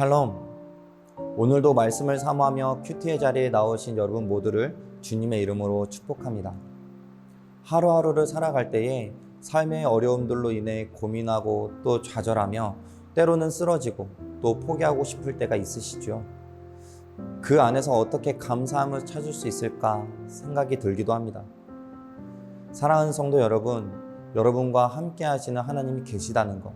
샬롬. 오늘도 말씀을 사모하며 큐티의 자리에 나오신 여러분 모두를 주님의 이름으로 축복합니다. 하루하루를 살아갈 때에 삶의 어려움들로 인해 고민하고 또 좌절하며 때로는 쓰러지고 또 포기하고 싶을 때가 있으시죠. 그 안에서 어떻게 감사함을 찾을 수 있을까 생각이 들기도 합니다. 사랑하는 성도 여러분, 여러분과 함께 하시는 하나님이 계시다는 것.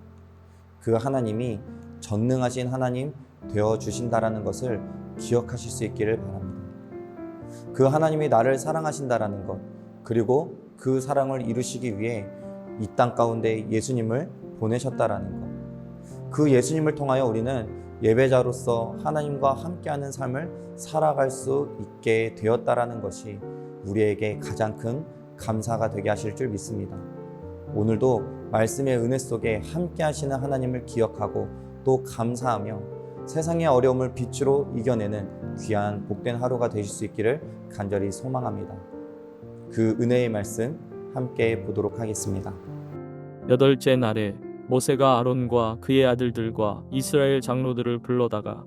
그 하나님이 전능하신 하나님 되어 주신다라는 것을 기억하실 수 있기를 바랍니다. 그 하나님이 나를 사랑하신다라는 것, 그리고 그 사랑을 이루시기 위해 이 땅 가운데 예수님을 보내셨다라는 것. 그 예수님을 통하여 우리는 예배자로서 하나님과 함께하는 삶을 살아갈 수 있게 되었다라는 것이 우리에게 가장 큰 감사가 되게 하실 줄 믿습니다. 오늘도 말씀의 은혜 속에 함께 하시는 하나님을 기억하고 또 감사하며 세상의 어려움을 빛으로 이겨내는 귀한 복된 하루가 되실 수 있기를 간절히 소망합니다. 그 은혜의 말씀 함께 보도록 하겠습니다. 여덟째 날에 모세가 아론과 그의 아들들과 이스라엘 장로들을 불러다가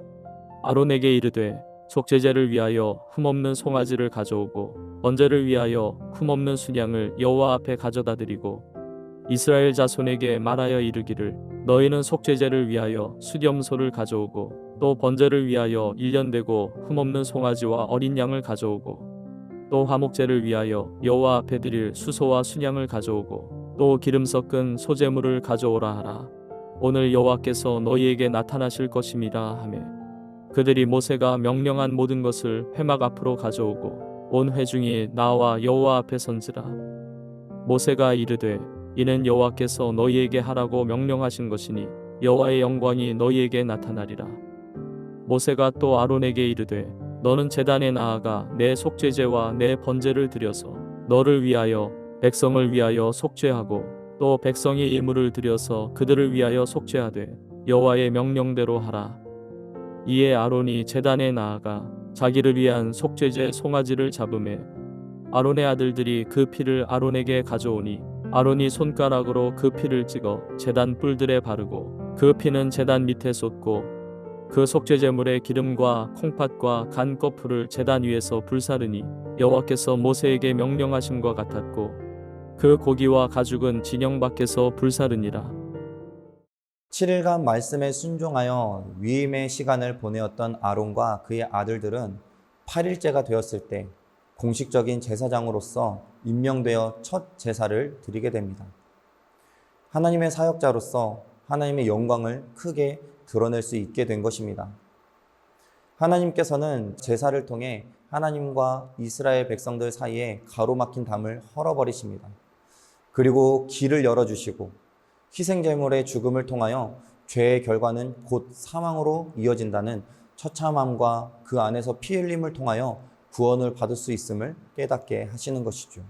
아론에게 이르되 속죄제를 위하여 흠없는 송아지를 가져오고 번제를 위하여 흠없는 순양을 여호와 앞에 가져다 드리고 이스라엘 자손에게 말하여 이르기를 너희는 속죄제를 위하여 수염소를 가져오고 또 번제를 위하여 일년되고 흠없는 송아지와 어린 양을 가져오고 또 화목제를 위하여 여호와 앞에 드릴 수소와 순양을 가져오고 또 기름 섞은 소재물을 가져오라 하라. 오늘 여호와께서 너희에게 나타나실 것임이라 하매 그들이 모세가 명령한 모든 것을 회막 앞으로 가져오고 온 회중이 나와 여호와 앞에 선지라. 모세가 이르되 이는 여호와께서 너희에게 하라고 명령하신 것이니 여호와의 영광이 너희에게 나타나리라. 모세가 또 아론에게 이르되 너는 제단에 나아가 내 속죄제와 내 번제를 드려서 너를 위하여 백성을 위하여 속죄하고 또 백성이 예물을 드려서 그들을 위하여 속죄하되 여호와의 명령대로 하라. 이에 아론이 제단에 나아가 자기를 위한 속죄제 송아지를 잡음에 아론의 아들들이 그 피를 아론에게 가져오니 아론이 손가락으로 그 피를 찍어 제단 뿔들에 바르고 그 피는 제단 밑에 쏟고 그 속죄 제물의 기름과 콩팥과 간 거풀을 제단 위에서 불사르니 여호와께서 모세에게 명령하심과 같았고 그 고기와 가죽은 진영 밖에서 불사르니라. 7일간 말씀에 순종하여 위임의 시간을 보내었던 아론과 그의 아들들은 8일째가 되었을 때 공식적인 제사장으로서 임명되어 첫 제사를 드리게 됩니다. 하나님의 사역자로서 하나님의 영광을 크게 드러낼 수 있게 된 것입니다. 하나님께서는 제사를 통해 하나님과 이스라엘 백성들 사이에 가로막힌 담을 헐어버리십니다. 그리고 길을 열어주시고 희생제물의 죽음을 통하여 죄의 결과는 곧 사망으로 이어진다는 처참함과 그 안에서 피 흘림을 통하여 구원을 받을 수 있음을 깨닫게 하시는 것이죠.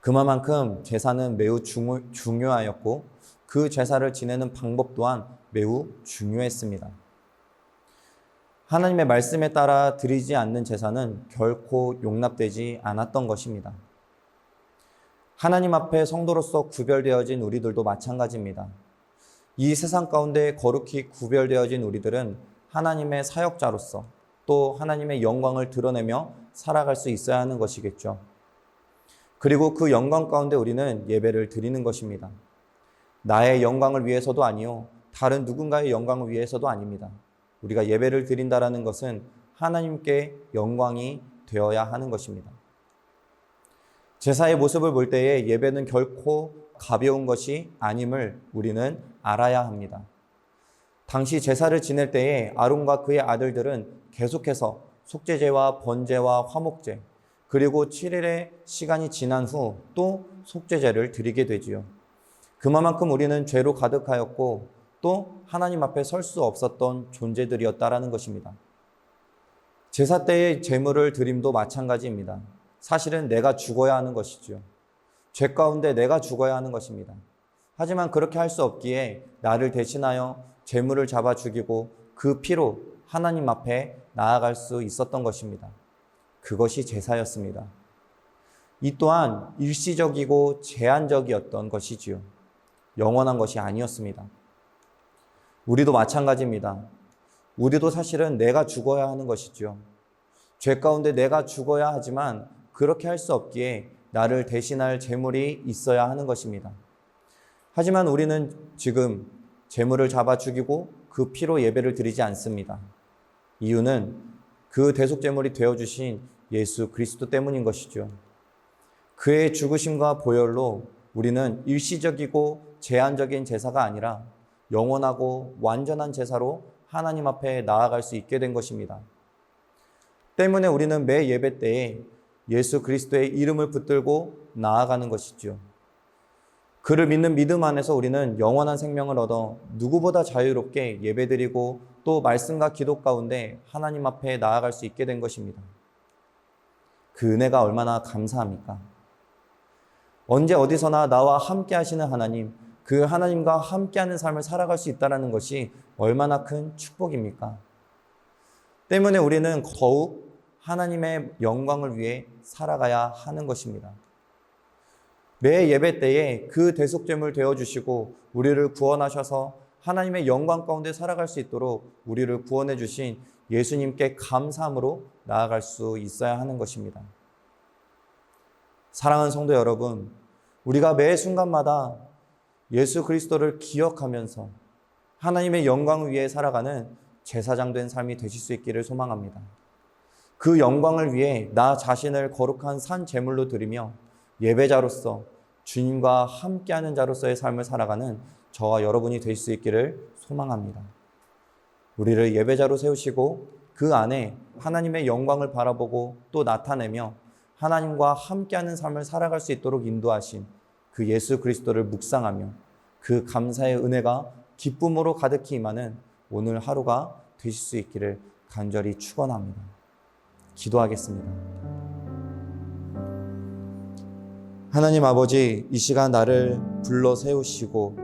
그만큼 제사는 매우 중요, 중요하였고 그 제사를 지내는 방법 또한 매우 중요했습니다. 하나님의 말씀에 따라 드리지 않는 제사는 결코 용납되지 않았던 것입니다. 하나님 앞에 성도로서 구별되어진 우리들도 마찬가지입니다. 이 세상 가운데 거룩히 구별되어진 우리들은 하나님의 사역자로서 또 하나님의 영광을 드러내며 살아갈 수 있어야 하는 것이겠죠. 그리고 그 영광 가운데 우리는 예배를 드리는 것입니다. 나의 영광을 위해서도 아니요, 다른 누군가의 영광을 위해서도 아닙니다. 우리가 예배를 드린다라는 것은 하나님께 영광이 되어야 하는 것입니다. 제사의 모습을 볼 때에 예배는 결코 가벼운 것이 아님을 우리는 알아야 합니다. 당시 제사를 지낼 때에 아론과 그의 아들들은 계속해서 속죄제와 번제와 화목제 그리고 7일의 시간이 지난 후 또 속죄제를 드리게 되지요. 그만큼 우리는 죄로 가득하였고 또 하나님 앞에 설 수 없었던 존재들이었다라는 것입니다. 제사 때의 제물을 드림도 마찬가지입니다. 사실은 내가 죽어야 하는 것이죠. 죄 가운데 내가 죽어야 하는 것입니다. 하지만 그렇게 할 수 없기에 나를 대신하여 재물을 잡아 죽이고 그 피로 하나님 앞에 나아갈 수 있었던 것입니다. 그것이 제사였습니다. 이 또한 일시적이고 제한적이었던 것이지요. 영원한 것이 아니었습니다. 우리도 마찬가지입니다. 우리도 사실은 내가 죽어야 하는 것이죠. 죄 가운데 내가 죽어야 하지만 그렇게 할 수 없기에 나를 대신할 재물이 있어야 하는 것입니다. 하지만 우리는 지금 재물을 잡아 죽이고 그 피로 예배를 드리지 않습니다. 이유는 그 대속 재물이 되어 주신 예수 그리스도 때문인 것이죠. 그의 죽으심과 보혈로 우리는 일시적이고 제한적인 제사가 아니라 영원하고 완전한 제사로 하나님 앞에 나아갈 수 있게 된 것입니다. 때문에 우리는 매 예배 때에 예수 그리스도의 이름을 붙들고 나아가는 것이죠. 그를 믿는 믿음 안에서 우리는 영원한 생명을 얻어 누구보다 자유롭게 예배드리고 또 말씀과 기도 가운데 하나님 앞에 나아갈 수 있게 된 것입니다. 그 은혜가 얼마나 감사합니까? 언제 어디서나 나와 함께 하시는 하나님, 그 하나님과 함께하는 삶을 살아갈 수 있다는 것이 얼마나 큰 축복입니까? 때문에 우리는 더욱 하나님의 영광을 위해 살아가야 하는 것입니다. 매 예배 때에 그 대속죄물 되어 주시고 우리를 구원하셔서 하나님의 영광 가운데 살아갈 수 있도록 우리를 구원해 주신 예수님께 감사함으로 나아갈 수 있어야 하는 것입니다. 사랑하는 성도 여러분, 우리가 매 순간마다 예수 그리스도를 기억하면서 하나님의 영광을 위해 살아가는 제사장 된 삶이 되실 수 있기를 소망합니다. 그 영광을 위해 나 자신을 거룩한 산 제물로 드리며 예배자로서 주님과 함께하는 자로서의 삶을 살아가는 저와 여러분이 될 수 있기를 소망합니다. 우리를 예배자로 세우시고 그 안에 하나님의 영광을 바라보고 또 나타내며 하나님과 함께하는 삶을 살아갈 수 있도록 인도하신 그 예수 그리스도를 묵상하며 그 감사의 은혜가 기쁨으로 가득히 임하는 오늘 하루가 되실 수 있기를 간절히 축원합니다. 기도하겠습니다. 하나님 아버지, 이 시간 나를 불러 세우시고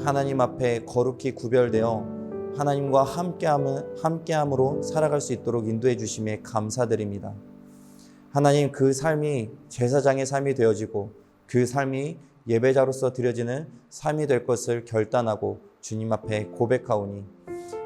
하나님 앞에 거룩히 구별되어 하나님과 함께함을, 함께함 으로 살아갈 수 있도록 인도해 주심에 감사드립니다. 하나님 그 삶이 제사장의 삶이 되어지고 그 삶이 예배자로서 드려지는 삶이 될 것을 결단하고 주님 앞에 고백하오니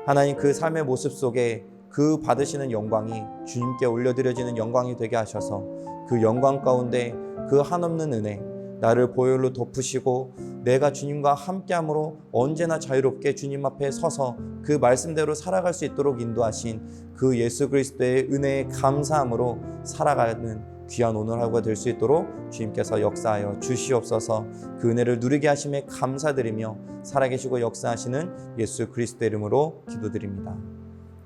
하나님 그 삶의 모습 속에 그 받으시는 영광이 주님께 올려드려지는 영광이 되게 하셔서 그 영광 가운데 그 한없는 은혜 나를 보혈로 덮으시고 내가 주님과 함께함으로 언제나 자유롭게 주님 앞에 서서 그 말씀대로 살아갈 수 있도록 인도하신 그 예수 그리스도의 은혜에 감사함으로 살아가는 귀한 오늘 하루가 될 수 있도록 주님께서 역사하여 주시옵소서 그 은혜를 누리게 하심에 감사드리며 살아계시고 역사하시는 예수 그리스도 이름으로 기도드립니다.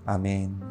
아멘.